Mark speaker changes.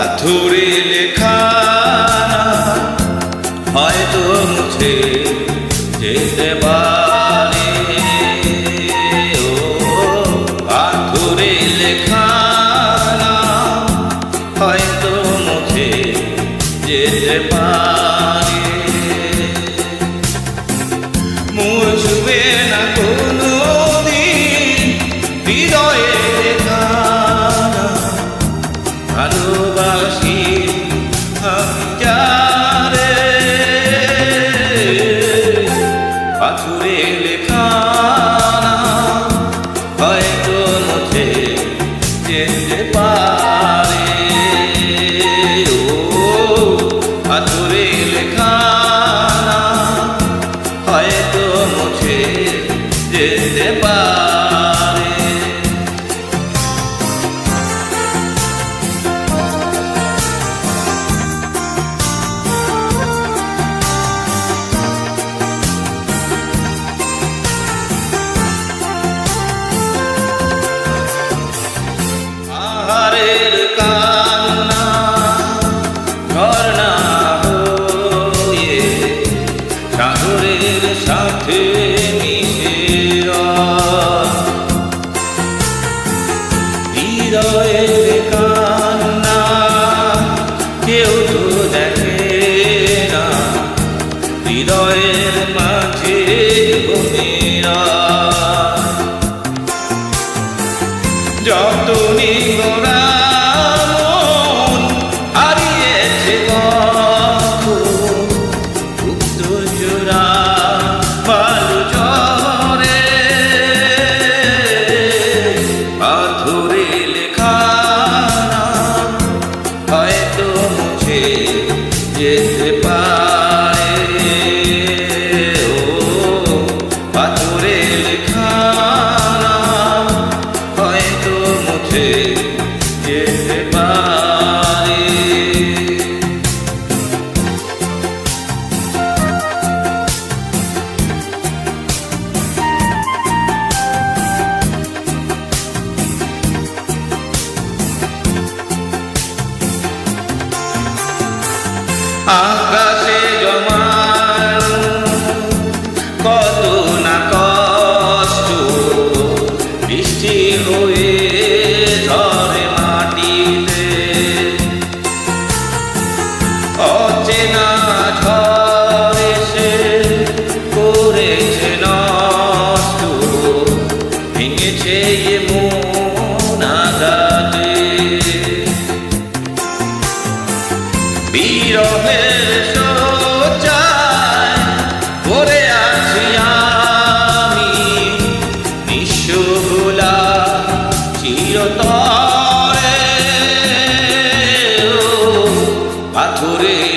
Speaker 1: পাথুরে লেখা হয়তো মুছে যেতে পারে। ও পাথুরে লেখা হয়তো মুছে যেতে পারে। মুছবে না কো পাথুরে লেখা হয়তো মুখে যেতে পারে। ও পাথুরে লেখা হয়তো মুখে যেতে পারে। যেতে পারে। আকাশে জমানো কত না কষ্ট বৃষ্টি হয়ে পাথরে